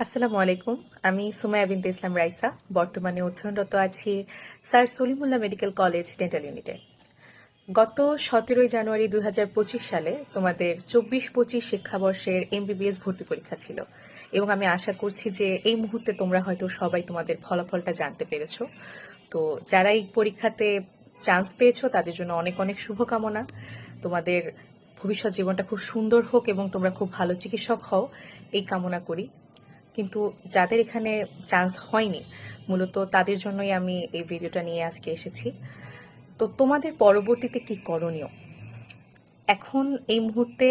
আসসালামু আলাইকুম। আমি সুমাইয়া বিনতে ইসলাম রাইসা। বর্তমানে অধ্যয়নরত আছি sir Salimullah medical college, dental ইউনিটে। গত সতেরোই জানুয়ারি দু হাজার পঁচিশ সালে তোমাদের চব্বিশ পঁচিশ শিক্ষাবর্ষের এমবিবিএস ভর্তি পরীক্ষা ছিল এবং আমি আশা করছি যে এই মুহূর্তে তোমরা হয়তো সবাই তোমাদের ফলাফলটা জানতে পেরেছ। তো যারা এই পরীক্ষাতে চান্স পেয়েছ, তাদের জন্য অনেক অনেক শুভকামনা। তোমাদের ভবিষ্যৎ জীবনটা খুব সুন্দর হোক এবং তোমরা খুব ভালো চিকিৎসক হও, এই কামনা করি। কিন্তু যাদের এখানে চান্স হয়নি, মূলত তাদের জন্যই আমি এই ভিডিওটা নিয়ে আজকে এসেছি। তো তোমাদের পরবর্তীতে কি করণীয়? এখন এই মুহূর্তে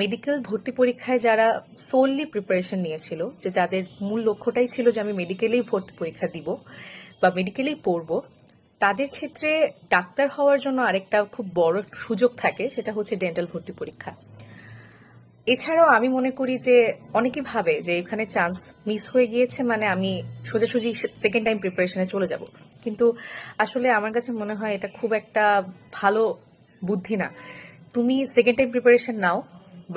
মেডিকেল ভর্তি পরীক্ষায় যারা সোললি প্রিপারেশন নিয়েছিল, যে যাদের মূল লক্ষ্যটাই ছিল যে আমি মেডিকেলেই ভর্তি পরীক্ষা দিব বা মেডিকেলেই পড়ব, তাদের ক্ষেত্রে ডাক্তার হওয়ার জন্য আরেকটা খুব বড় সুযোগ থাকে, সেটা হচ্ছে ডেন্টাল ভর্তি পরীক্ষা। এছাড়াও আমি মনে করি যে অনেকে ভাবে যে এখানে চান্স মিস হয়ে গিয়েছে মানে আমি সোজাসুজি সেকেন্ড টাইম প্রিপারেশনে চলে যাব। কিন্তু আসলে আমার কাছে মনে হয় এটা খুব একটা ভালো বুদ্ধি না। তুমি সেকেন্ড টাইম প্রিপারেশন নাও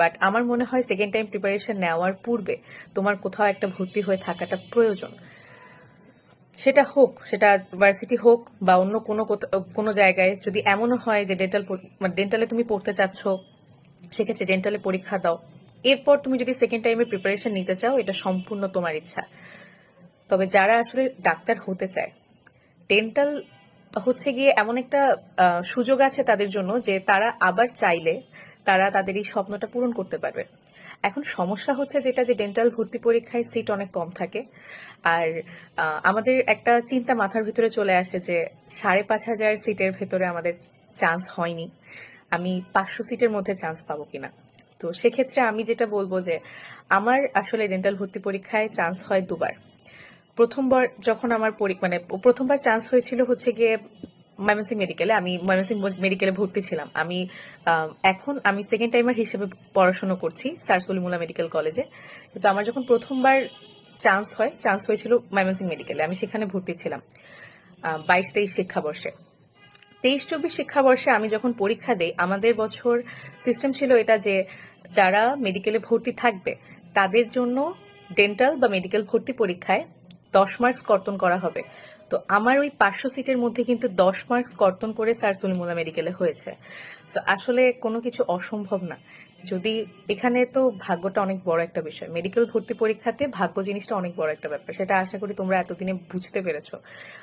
বাট আমার মনে হয় সেকেন্ড টাইম প্রিপারেশন নেওয়ার পূর্বে তোমার কোথাও একটা ভর্তি হয়ে থাকাটা প্রয়োজন। সেটা হোক, সেটা ভার্সিটি হোক বা অন্য কোনো কোনো জায়গায় যদি এমনও হয় যে ডেন্টাল ডেন্টালে তুমি পড়তে চাচ্ছ সেক্ষেত্রে ডেন্টালে পরীক্ষা দাও। এরপর তুমি যদি সেকেন্ড টাইমে প্রিপারেশন নিতে চাও, এটা সম্পূর্ণ তোমার ইচ্ছা। তবে যারা আসলে ডাক্তার হতে চায় ডেন্টাল হচ্ছে গিয়ে এমন একটা সুযোগ আছে তাদের জন্য যে তারা আবার চাইলে তারা তাদের এই স্বপ্নটা পূরণ করতে পারবে। এখন সমস্যা হচ্ছে যেটা যে ডেন্টাল ভর্তি পরীক্ষায় সিট অনেক কম থাকে। আর আমাদের একটা চিন্তা মাথার ভিতরে চলে আসে যে সাড়ে পাঁচ হাজার সিটের ভেতরে আমাদের চান্স হয়নি। আমি পাঁচশো সিটের মধ্যে চান্স পাবো কিনা। তো সেক্ষেত্রে আমি যেটা বলব যে, আমার আসলে ডেন্টাল ভর্তি পরীক্ষায় চান্স হয় দুবার। প্রথমবার যখন আমার মানে প্রথমবার চান্স হয়েছিল হচ্ছে গিয়ে ময়মনসিং মেডিকেলে আমি ময়মনসিং মেডিকেলে ভর্তি ছিলাম। আমি এখন আমি সেকেন্ড টাইমার হিসেবে পড়াশোনা করছি স্যার সলিমুল্লাহ মেডিকেল কলেজে কিন্তু আমার যখন প্রথমবার চান্স হয় চান্স হয়েছিল ময়মনসিং মেডিকেলে আমি সেখানে ভর্তি ছিলাম বাইশ তেইশ শিক্ষাবর্ষে। তেইশ চব্বিশ শিক্ষাবর্ষে আমি যখন পরীক্ষা দেই, আমাদের বছর সিস্টেম ছিল এটা যে যারা মেডিকেলে ভর্তি থাকবে, তাদের জন্য ডেন্টাল বা মেডিকেল ভর্তি পরীক্ষায় দশ মার্কস কর্তন করা হবে। তো আমার ওই পাঁচশো সিটের মধ্যে কিন্তু দশ মার্কস কর্তন করে স্যার সলিমুল্লাহ মেডিকেলে হয়েছে। তো আসলে কোনো কিছু অসম্ভব না। যদি এখানে তো ভাগ্যটা অনেক বড় একটা বিষয়। মেডিকেল ভর্তি পরীক্ষাতে ভাগ্য জিনিসটা অনেক বড় একটা ব্যাপার। সেটা আশা করি তোমরা এতদিনে বুঝতে পেরেছ।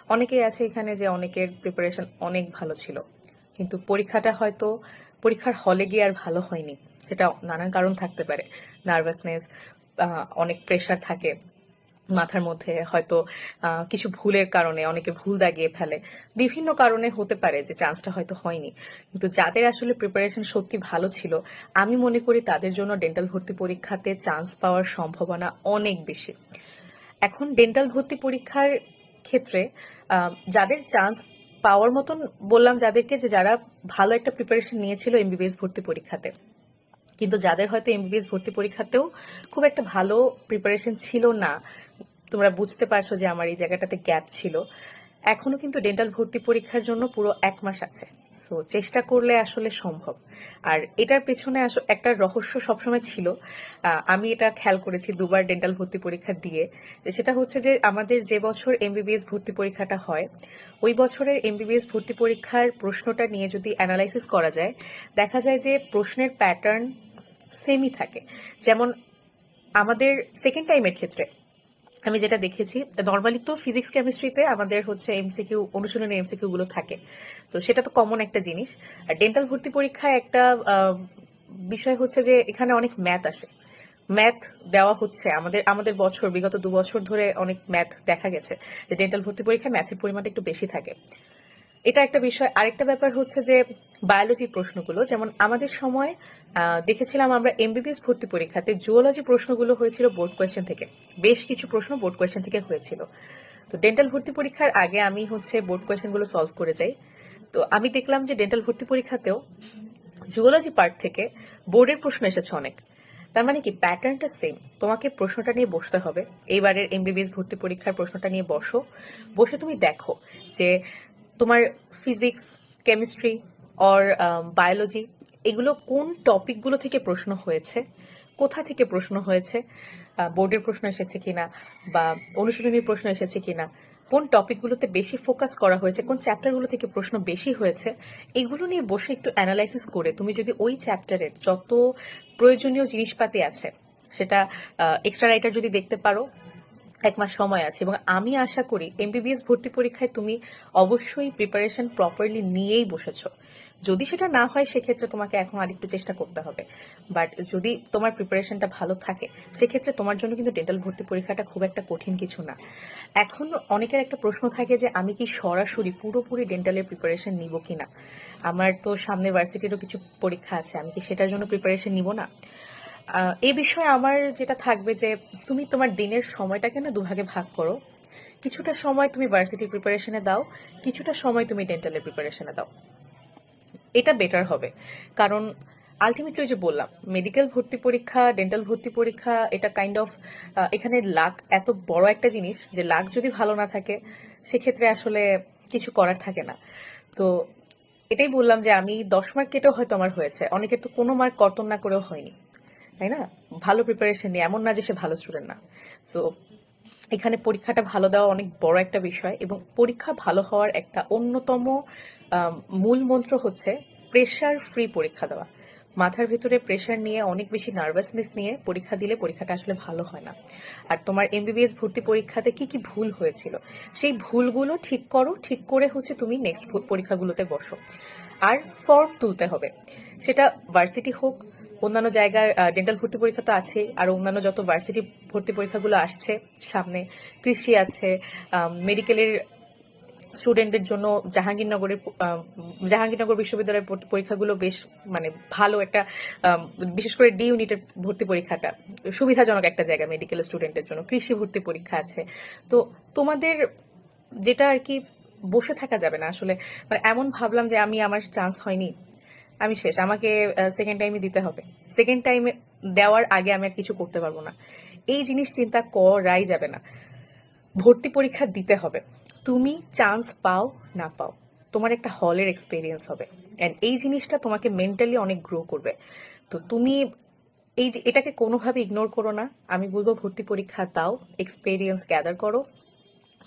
অনেকেই আছে এখানে যে অনেকের প্রিপারেশন অনেক ভালো ছিল। কিন্তু পরীক্ষাটা হয়তো, পরীক্ষার হলে গিয়ে আর ভালো হয়নি। সেটা নানান কারণ থাকতে পারে। নার্ভাসনেস অনেক প্রেশার থাকে। মাথার মধ্যে হয়তো কিছু ভুলের কারণে অনেকে ভুল দাগিয়ে ফেলে। বিভিন্ন কারণে হতে পারে যে চান্সটা হয়তো হয়নি। কিন্তু যাদের আসলে প্রিপারেশন সত্যি ভালো ছিল, আমি মনে করি তাদের জন্য ডেন্টাল ভর্তি পরীক্ষাতে চান্স পাওয়ার সম্ভাবনা অনেক বেশি। এখন ডেন্টাল ভর্তি পরীক্ষার ক্ষেত্রে যাদের চান্স পাওয়ার মতন বললাম যাদেরকে যে যারা ভালো একটা প্রিপারেশন নিয়েছিল এমবিবিএস ভর্তি পরীক্ষাতে। কিন্তু যাদের হয়তো এমবিবিএস ভর্তি পরীক্ষাতেও খুব একটা ভালো প্রিপারেশন ছিল না, তোমরা বুঝতে পারছ যে আমার এই জায়গাটাতে গ্যাপ ছিল। এখনও কিন্তু ডেন্টাল ভর্তি পরীক্ষার জন্য পুরো এক মাস আছে। সো চেষ্টা করলে আসলে সম্ভব। আর এটার পেছনে একটা রহস্য সবসময় ছিল। আমি এটা খেয়াল করেছি দুবার ডেন্টাল ভর্তি পরীক্ষা দিয়ে। সেটা হচ্ছে যে আমাদের যে বছর এমবিবিএস ভর্তি পরীক্ষাটা হয়, ওই বছরের এমবিবিএস ভর্তি পরীক্ষার প্রশ্নটা নিয়ে যদি অ্যানালাইসিস করা যায়, দেখা যায় যে প্রশ্নের প্যাটার্ন সেমই থাকে। যেমন আমাদের সেকেন্ড টাইমের ক্ষেত্রে আমি যেটা দেখেছি নর্মালি তো ফিজিক্স কেমিস্ট্রিতে আমাদের হচ্ছে এমসিকিউ অনুশীলনের এমসিকিউ গুলো থাকে। তো সেটা তো কমন একটা জিনিস। আর ডেন্টাল ভর্তি পরীক্ষায় একটা বিষয় হচ্ছে যে এখানে অনেক ম্যাথ আসে। ম্যাথ দেওয়া হচ্ছে। আমাদের আমাদের বছর, বিগত দু বছর ধরে অনেক ম্যাথ দেখা গেছে। যে ডেন্টাল ভর্তি পরীক্ষায় ম্যাথের পরিমাণটা একটু বেশি থাকে। এটা একটা বিষয়। আরেকটা ব্যাপার হচ্ছে যে বায়োলজি প্রশ্নগুলো, যেমন আমাদের সময় দেখেছিলাম আমরা এমবিবিএস ভর্তি পরীক্ষাতে জুওলজি প্রশ্নগুলো হয়েছিল বোর্ড কোয়েশ্চেন থেকে। বেশ কিছু প্রশ্ন বোর্ড কোয়েশ্চেন থেকে হয়েছিল। তো ডেন্টাল ভর্তি পরীক্ষার আগে আমি হচ্ছে বোর্ড কোয়েশ্চেনগুলো সলভ করে যাই। তো আমি দেখলাম যে ডেন্টাল ভর্তি পরীক্ষাতেও জুওলজি পার্ট থেকে বোর্ডের প্রশ্ন এসেছে অনেক। তার মানে কি প্যাটার্নটা সেম তোমাকে প্রশ্নটা নিয়ে বসতে হবে। এইবারের এমবিবিএস ভর্তি পরীক্ষার প্রশ্নটা নিয়ে বসো। বসে তুমি দেখো যে তোমার ফিজিক্স কেমিস্ট্রি অর বায়োলজি এগুলো কোন টপিকগুলো থেকে প্রশ্ন হয়েছে, কোথা থেকে প্রশ্ন হয়েছে বোর্ডের প্রশ্ন এসেছে কিনা বা অনুশীলনীর প্রশ্ন এসেছে কিনা, কোন টপিকগুলোতে বেশি ফোকাস করা হয়েছে, কোন চ্যাপ্টারগুলো থেকে প্রশ্ন বেশি হয়েছে, এগুলো নিয়ে বসে একটু অ্যানালাইসিস করে তুমি যদি ওই চ্যাপ্টারের যত প্রয়োজনীয় জিনিসপাতি আছে, সেটা এক্সট্রা রাইটার যদি দেখতে পারো এক মাস সময় আছে এবং আমি আশা করি এমবিবিএস ভর্তি পরীক্ষায় তুমি অবশ্যই প্রিপারেশন প্রপারলি নিয়েই বসেছো। যদি সেটা না হয়, সেক্ষেত্রে তোমাকে এখন আরেকটু চেষ্টা করতে হবে। বাট যদি তোমার প্রিপারেশনটা ভালো থাকে, সেক্ষেত্রে তোমার জন্য কিন্তু ডেন্টাল ভর্তি পরীক্ষাটা খুব একটা কঠিন কিছু না। এখন অনেকের একটা প্রশ্ন থাকে যে, আমি কি সরাসরি পুরোপুরি ডেন্টালের প্রিপারেশন নিব কিনা? আমার তো সামনে ভার্সিটিরও কিছু পরীক্ষা আছে, আমি কি সেটার জন্য প্রিপারেশন নিব না? এই বিষয়ে আমার যেটা থাকবে যে তুমি তোমার দিনের সময়টাকে না দুভাগে ভাগ করো। কিছুটা সময় তুমি ভার্সিটির প্রিপারেশনে দাও, কিছুটা সময় তুমি ডেন্টালের প্রিপারেশনে দাও। এটা বেটার হবে। কারণ আলটিমেটলি যে বললাম মেডিকেল ভর্তি পরীক্ষা ডেন্টাল ভর্তি পরীক্ষা, এটা কাইন্ড অফ এখানে লাক এত বড় একটা জিনিস যে লাক যদি ভালো না থাকে, সেক্ষেত্রে আসলে কিছু করার থাকে না। তো এটাই বললাম যে আমি দশ মার্ক কেটেও হয়তো আমার হয়েছে। অনেকের তো কোনো মার্ক কর্তন না করেও হয়নি। তাই না? ভালো প্রিপারেশন নিয়ে, এমন না যে সে ভালো স্টুডেন্ট না। সো এখানে পরীক্ষাটা ভালো দেওয়া অনেক বড় একটা বিষয় এবং পরীক্ষা ভালো হওয়ার একটা অন্যতম মূল মন্ত্র হচ্ছে প্রেশার ফ্রি পরীক্ষা দেওয়া। মাথার ভেতরে প্রেশার নিয়ে, অনেক বেশি নার্ভাসনেস নিয়ে পরীক্ষা দিলে পরীক্ষাটা আসলে ভালো হয় না। আর তোমার এমবিবিএস ভর্তি পরীক্ষাতে কি কি ভুল হয়েছিল? সেই ভুলগুলো ঠিক করো, ঠিক করে হচ্ছে তুমি নেক্সট পরীক্ষাগুলোতে বসো। আর ফর্ম তুলতে হবে। সেটা ভার্সিটি হোক অন্যান্য জায়গার ডেন্টাল ভর্তি পরীক্ষা তো আছে আর অন্যান্য যত ভার্সিটি ভর্তি পরীক্ষাগুলো আসছে সামনে, কৃষি আছে মেডিকেলের স্টুডেন্টদের জন্য জাহাঙ্গীরনগরের জাহাঙ্গীরনগর বিশ্ববিদ্যালয়ের পরীক্ষাগুলো বেশ মানে ভালো একটা বিশেষ করে ডি ইউনিটের ভর্তি পরীক্ষাটা, সুবিধাজনক একটা জায়গা মেডিকেল স্টুডেন্টের জন্য, কৃষি ভর্তি পরীক্ষা আছে। তো তোমাদের যেটা আর কি বসে থাকা যাবে না আসলে মানে এমন ভাবলাম যে আমি আমার চান্স হয়নি আমি শেষ। আমাকে সেকেন্ড টাইমে দিতে হবে। সেকেন্ড টাইমে দেওয়ার আগে আমি আর কিছু করতে পারব না। এই জিনিস চিন্তা করাই যাবে না। ভর্তি পরীক্ষা দিতে হবে। তুমি চান্স পাও, না পাও, তোমার একটা হলের এক্সপিরিয়েন্স হবে। অ্যান্ড এই জিনিসটা তোমাকে মেন্টালি অনেক গ্রো করবে। তো তুমি এই যে, এটাকে কোনোভাবে ইগনোর করো না। আমি বলব, ভর্তি পরীক্ষা দাও এক্সপিরিয়েন্স গ্যাদার করো।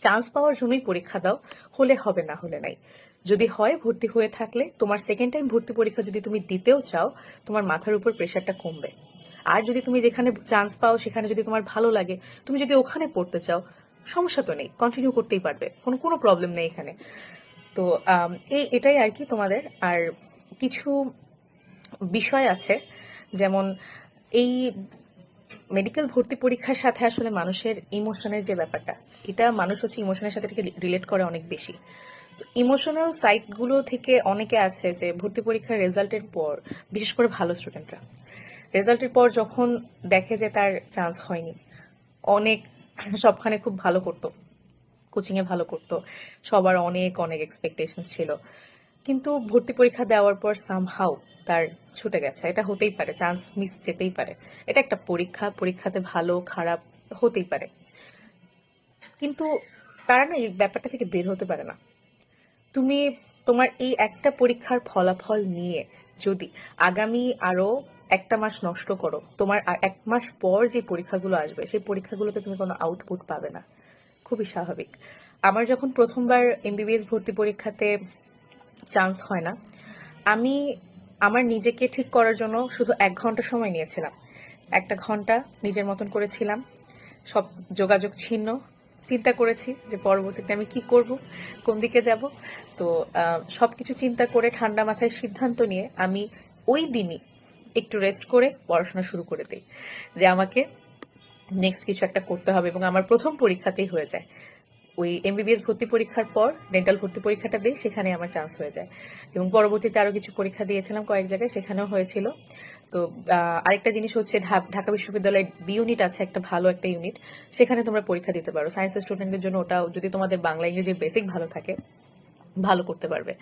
চান্স পাওয়ার জন্যই পরীক্ষা দাও, হলে হবে না, হলে নাই। যদি হয় ভর্তি হয়ে থাকলে, তোমার সেকেন্ড টাইম ভর্তি পরীক্ষা যদি তুমি দিতেও চাও, তোমার মাথার উপর প্রেশারটা কমবে। আর যদি তুমি যেখানে চান্স পাও, সেখানে যদি তোমার ভালো লাগে, তুমি যদি ওখানে পড়তে চাও, সমস্যা তো নেই কন্টিনিউ করতেই পারবে, কোনো কোনো প্রবলেম নেই এখানে। তো এই, এটাই আর কি তোমাদের। আর কিছু বিষয় আছে, যেমন এই মেডিকেল ভর্তি পরীক্ষার সাথে আসলে মানুষের ইমোশনের যে ব্যাপারটা, এটা মানুষ হচ্ছে ইমোশনের সাথে রিলেট করে অনেক বেশি। ইমোশনাল সাইটগুলো থেকে অনেকে আছে যে ভর্তি পরীক্ষার রেজাল্টের পর, বিশেষ করে ভালো স্টুডেন্টরা রেজাল্টের পর যখন দেখে যে তার চান্স হয়নি, অনেক, সবখানে খুব ভালো করতো কোচিংয়ে ভালো করতো, সবার অনেক অনেক এক্সপেকটেশন ছিল। কিন্তু ভর্তি পরীক্ষা দেওয়ার পর সামহাউ তার ছুটে গেছে। এটা হতেই পারে চান্স মিস যেতেই পারে। এটা একটা পরীক্ষা, পরীক্ষাতে ভালো, খারাপ হতেই পারে। কিন্তু তারা না এই ব্যাপারটা থেকে বের হতে পারে না। তুমি তোমার এই একটা পরীক্ষার ফলাফল নিয়ে যদি আগামী আরও একটা মাস নষ্ট করো, তোমার এক মাস পর যে পরীক্ষাগুলো আসবে, সেই পরীক্ষাগুলোতে তুমি কোনো আউটপুট পাবে না। খুবই স্বাভাবিক। আমার যখন প্রথমবার এমবিবিএস ভর্তি পরীক্ষাতে চান্স হয় না, আমি আমার নিজেকে ঠিক করার জন্য শুধু এক ঘণ্টা সময় নিয়েছিলাম। একটা ঘণ্টা নিজের মতন করেছিলাম। সব যোগাযোগ ছিন্ন চিন্তা করেছি যে পরবর্তীতে আমি কি করব, কোন দিকে যাব। তো সব কিছু চিন্তা করে ঠান্ডা মাথায় সিদ্ধান্ত নিয়ে আমি ওই দিনই একটু রেস্ট করে পড়াশোনা শুরু করে দিই। যে আমাকে নেক্সট কিছু একটা করতে হবে এবং আমার প্রথম পরীক্ষাতেই হয়ে যায়। ওই এমবিবিএস ভর্তি পরীক্ষার পর ডেন্টাল ভর্তি পরীক্ষাটা দিই, সেখানে আমার চান্স হয়ে যায়। এবং পরবর্তীতে আরও কিছু পরীক্ষা দিয়েছিলাম কয়েক জায়গায়, সেখানেও হয়েছিল। তো আরেকটা জিনিস হচ্ছে ঢাকা বিশ্ববিদ্যালয়ের বি ইউনিট আছে, একটা ভালো একটা ইউনিট সেখানে তোমরা পরীক্ষা দিতে পারো। সায়েন্সের স্টুডেন্টদের জন্য ওটা যদি তোমাদের বাংলা, ইংরেজি বেসিক ভালো থাকে, ভালো করতে পারবে।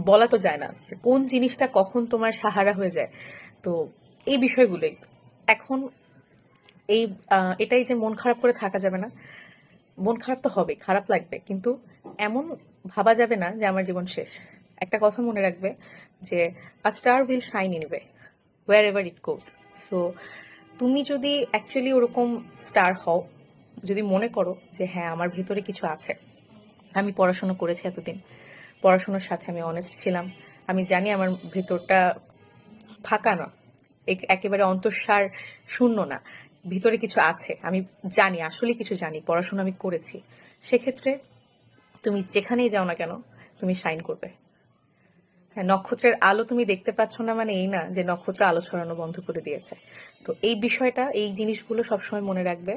বলা তো যায় না কোন জিনিসটা কখন তোমার সাহারা হয়ে যায়। তো, এই বিষয়গুলোই। এখন এই এটাই যে মন খারাপ করে থাকা যাবে না। মন খারাপ তো হবে খারাপ লাগবে। কিন্তু এমন ভাবা যাবে না যে আমার জীবন শেষ। একটা কথা মনে রাখবে যে a star will shine in wherever it goes so তুমি যদি অ্যাকচুয়ালি ওরকম স্টার হও, যদি মনে করো যে হ্যাঁ আমার ভেতরে কিছু আছে, আমি পড়াশুনো করেছি এতদিন, পড়াশুনোর সাথে আমি অনেস্ট ছিলাম, আমি জানি আমার ভেতরটা ফাঁকা না, এক- একেবারে অন্তঃসার শূন্য না ভিতরে কিছু আছে, আমি জানি আসলে কিছু জানি, পড়াশোনা আমি করেছি। সেক্ষেত্রে তুমি যেখানেই যাও না কেন, তুমি শাইন করবে। হ্যাঁ নক্ষত্রের আলো তুমি দেখতে পাচ্ছ না মানে এই না যে নক্ষত্র আলো ছড়ানো বন্ধ করে দিয়েছে। তো এই বিষয়টা, এই জিনিসগুলো সবসময় মনে রাখবে।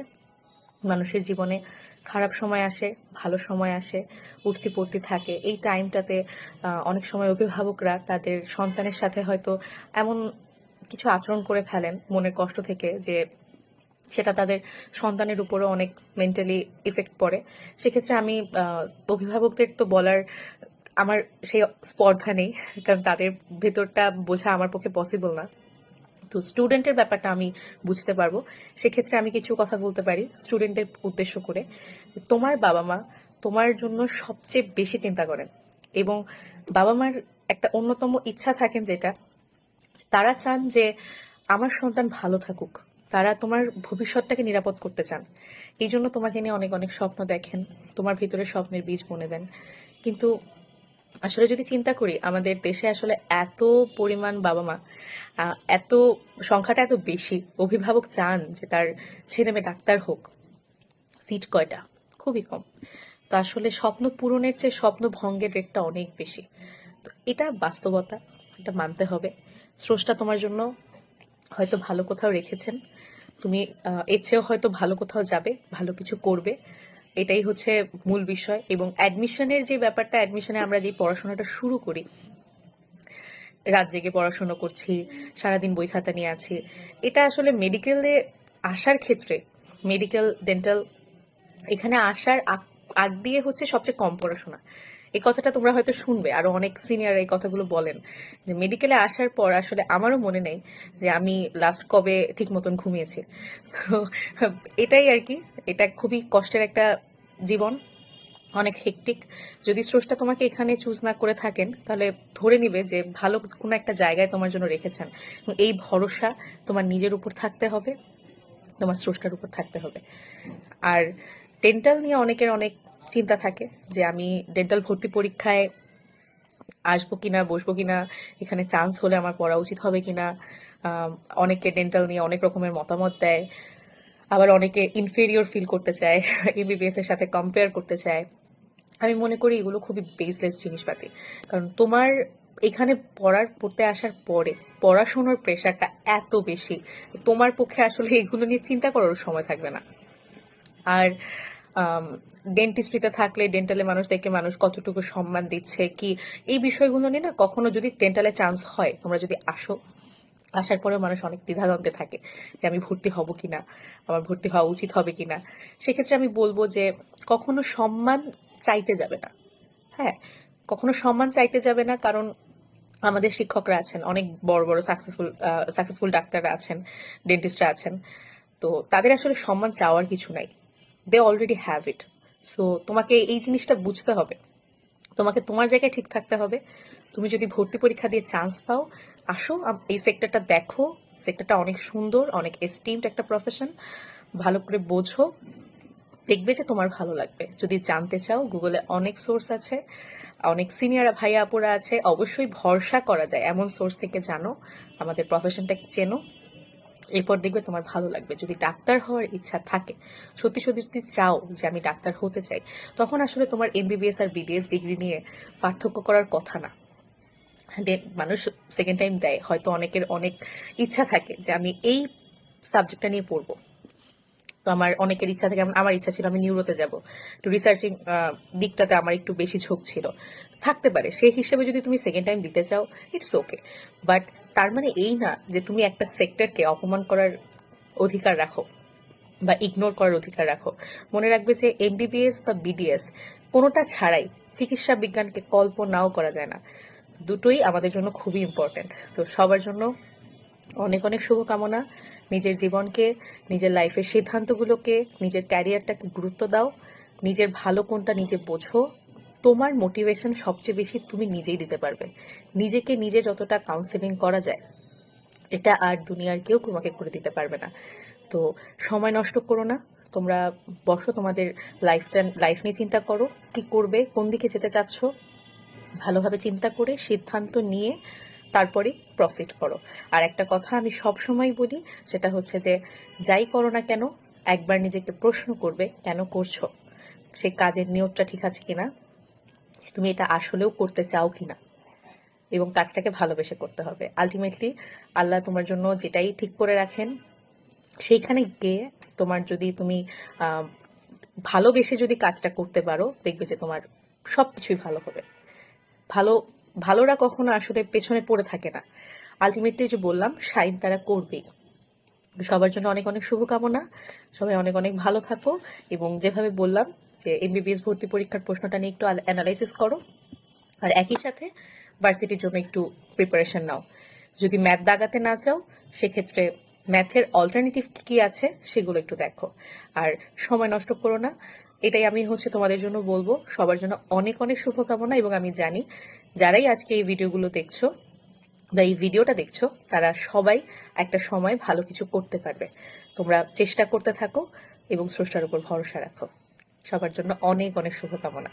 মানুষের জীবনে খারাপ সময় আসে, ভালো সময় আসে, উঠতি পড়তি থাকে। এই টাইমটাতে অনেক সময় অভিভাবকরা তাদের সন্তানের সাথে হয়তো এমন কিছু আচরণ করে ফেলেন মনের কষ্ট থেকে যে সেটা তাদের সন্তানের উপরও অনেক মেন্টালি ইফেক্ট পড়ে। সেক্ষেত্রে আমি অভিভাবকদের তো বলার আমার সেই স্পর্ধা নেই, কারণ তাদের ভেতরটা বোঝা আমার পক্ষে পসিবল না। তো স্টুডেন্টের ব্যাপারটা আমি বুঝতে পারব। সেক্ষেত্রে আমি কিছু কথা বলতে পারি স্টুডেন্টদের উদ্দেশ্য করে। তোমার বাবা মা তোমার জন্য সবচেয়ে বেশি চিন্তা করেন এবং বাবা মার একটা অন্যতম ইচ্ছা থাকেন যেটা, তারা চান যে আমার সন্তান ভালো থাকুক। তারা তোমার ভবিষ্যৎটাকে নিরাপদ করতে চান। এই জন্য তোমাকে নিয়ে অনেক অনেক স্বপ্ন দেখেন। তোমার ভিতরে স্বপ্নের বীজ বনে দেন। কিন্তু আসলে যদি চিন্তা করি, আমাদের দেশে আসলে এত পরিমাণ বাবা মা এত সংখ্যাটা এত বেশি, অভিভাবক চান যে তার ছেলে মেয়ে ডাক্তার হোক, সিট কয়টা? খুবই কম। তো আসলে স্বপ্ন পূরণের চেয়ে স্বপ্ন ভঙ্গের রেটটা অনেক বেশি। তো এটা বাস্তবতা, এটা মানতে হবে। স্রষ্টা তোমার জন্য হয়তো ভালো কোথাও রেখেছেন। তুমি এর চেয়েও হয়তো ভালো কোথাও যাবে, ভালো কিছু করবে। এটাই হচ্ছে মূল বিষয় এবং অ্যাডমিশনের যে ব্যাপারটা অ্যাডমিশনে আমরা যে পড়াশোনাটা শুরু করি, রাত জেগে পড়াশুনো করছি, সারাদিন বই খাতা নিয়ে আছি, এটা আসলে মেডিকেলে আসার ক্ষেত্রে মেডিকেল ডেন্টাল এখানে আসার আগ দিয়ে হচ্ছে সবচেয়ে কম পড়াশোনা। এই কথাটা তোমরা হয়তো শুনবে। আরও অনেক সিনিয়র এই কথাগুলো বলেন। যে মেডিকেলে আসার পর আসলে আমারও মনে নেই যে আমি লাস্ট কবে ঠিক মতন ঘুমিয়েছি। তো এটাই আর কি, এটা খুবই কষ্টের একটা জীবন, অনেক হেকটিক যদি স্রষ্টা তোমাকে এখানে চুজ না করে থাকেন, তাহলে ধরে নিবে যে ভালো কোনো একটা জায়গায় তোমার জন্য রেখেছেন। এই ভরসা তোমার নিজের উপর থাকতে হবে, তোমার স্রষ্টার উপর থাকতে হবে। আর ডেন্টাল নিয়ে অনেকের অনেক চিন্তা থাকে যে আমি ডেন্টাল ভর্তি পরীক্ষায় আসব কিনা, বসবো কিনা, এখানে চান্স হলে আমার পড়া উচিত হবে কিনা অনেকে ডেন্টাল নিয়ে অনেক রকমের মতামত দেয়, আবার অনেকে ইনফেরিয়র ফিল করতে চায় এমবিবিএস এর সাথে কম্পেয়ার করতে চায়। আমি মনে করি এগুলো খুবই বেসলেস জিনিসপাতি। কারণ তোমার এখানে পড়ার, পড়তে আসার পরে পড়াশোনার প্রেশারটা এত বেশি, তোমার পক্ষে আসলে এগুলো নিয়ে চিন্তা করার সময় থাকবে না। আর ডেন্টিস্ট্রিতে থাকলে ডেন্টালে মানুষ দেখে মানুষ কতটুকু সম্মান দিচ্ছে, কি, এই বিষয়গুলো নিয়ে না কখনো যদি ডেন্টালে চান্স হয়, তোমরা যদি আসো, আসার পরেও মানুষ অনেক দ্বিধাদ্বন্দ্বে থাকে যে আমি ভর্তি হব কি না আমার ভর্তি হওয়া উচিত হবে কিনা। সেক্ষেত্রে আমি বলব যে কখনো সম্মান চাইতে যাবে না। হ্যাঁ কখনো সম্মান চাইতে যাবে না কারণ আমাদের শিক্ষকরা আছেন, অনেক বড় বড় সাকসেসফুল সাকসেসফুল ডাক্তাররা আছেন ডেন্টিস্টরা আছেন। তো তাদের আসলে সম্মান চাওয়ার কিছু নাই। They already have it so তোমাকে এই জিনিসটা বুঝতে হবে। তোমাকে তোমার জায়গায় ঠিক থাকতে হবে। তুমি যদি ভর্তি পরীক্ষা দিয়ে চান্স পাও, আসো এই সেক্টরটা দেখো। সেক্টরটা অনেক সুন্দর, অনেক এস্টিমড একটা প্রফেশন ভালো করে বোঝো। দেখবে যে তোমার ভালো লাগবে। যদি জানতে চাও গুগলে অনেক সোর্স আছে। অনেক সিনিয়র ভাইয়া আপুরা আছে। অবশ্যই ভরসা করা যায়। এমন সোর্স থেকে জানো। আমাদের প্রফেশনটা চেনো। এরপর দেখবে তোমার ভালো লাগবে। যদি ডাক্তার হওয়ার ইচ্ছা থাকে, সত্যি সত্যি যদি চাও যে আমি ডাক্তার হতে চাই, তখন আসলে তোমার এমবিবিএস আর বিডিএস ডিগ্রি নিয়ে পার্থক্য করার কথা না। মানুষ সেকেন্ড টাইম দেয়, হয়তো অনেকের অনেক ইচ্ছা থাকে যে আমি এই সাবজেক্টটা নিয়ে পড়ব। তো আমার অনেকের ইচ্ছা থাকে আমার ইচ্ছা ছিল আমি নিউরোতে যাব। একটু রিসার্চিং দিকটাতে আমার একটু বেশি ঝোঁক ছিল। থাকতে পারে, সেই হিসেবে যদি তুমি সেকেন্ড টাইম দিতে চাও ইটস ওকে বাট তার মানে এই না যে তুমি একটা সেক্টরকে অপমান করার অধিকার রাখো বা ইগনোর করার অধিকার রাখো। মনে রাখবে যে এমবিবিএস বা বিডিএস কোনোটা ছাড়াই চিকিৎসা বিজ্ঞানকে কল্পনাও করা যায় না। দুটোই আমাদের জন্য খুবই ইম্পর্ট্যান্ট তো সবার জন্য অনেক অনেক শুভকামনা। নিজের জীবনকে, নিজের লাইফের সিদ্ধান্তগুলোকে, নিজের ক্যারিয়ারটাকে গুরুত্ব দাও। নিজের ভালো কোনটা নিজে বোঝো। তোমার মোটিভেশন সবচেয়ে বেশি তুমি নিজেই দিতে পারবে। নিজেকে নিজে যতটা কাউন্সেলিং করা যায়, এটা আর দুনিয়ার কেউ তোমাকে করে দিতে পারবে না। তো সময় নষ্ট করো না, তোমরা বসো, তোমাদের লাইফটা লাইফ নিয়ে চিন্তা করো, কি করবে, কোন দিকে যেতে চাচ্ছ, ভালোভাবে চিন্তা করে সিদ্ধান্ত নিয়ে তারপরে প্রসিড করো। আর একটা কথা আমি সব সময় বলি, সেটা হচ্ছে যে যাই করো না কেন, একবার নিজেকে প্রশ্ন করবে, কেন করছ সেই কাজের নিয়োগটা ঠিক আছে কিনা তুমি এটা আসলেও করতে চাও কিনা। এবং কাজটাকে ভালোবেসে করতে হবে। আলটিমেটলি আল্লাহ তোমার জন্য যেটাই ঠিক করে রাখেন, সেইখানে গিয়ে তোমার যদি তুমি ভালোবেসে যদি কাজটা করতে পারো, দেখবে যে তোমার সব কিছুই ভালো হবে। ভালো, ভালোরা কখনো আসলে পেছনে পড়ে থাকে না। আলটিমেটলি যে বললাম সাইন তারা করবেই। সবার জন্য অনেক অনেক শুভকামনা। সবাই অনেক অনেক ভালো থাকো। এবং যেভাবে বললাম যে এমবিবিএস ভর্তি পরীক্ষার প্রশ্নটা নিয়ে একটু অ্যানালাইসিস করো। আর একই সাথে ভার্সিটির জন্য একটু প্রিপারেশন নাও। যদি ম্যাথ দাগাতে না চাও, সেক্ষেত্রে ম্যাথের অল্টারনেটিভ কি কি আছে সেগুলো একটু দেখো। আর সময় নষ্ট করো না। এটাই আমি হচ্ছে তোমাদের জন্য বলব। সবার জন্য অনেক অনেক শুভকামনা এবং আমি জানি যারাই আজকে এই ভিডিওগুলো দেখছ বা এই ভিডিওটা দেখছ, তারা সবাই একটা সময় ভালো কিছু করতে পারবে। তোমরা চেষ্টা করতে থাকো এবং স্রষ্টার উপর ভরসা রাখো। সবার জন্য অনেক অনেক শুভকামনা।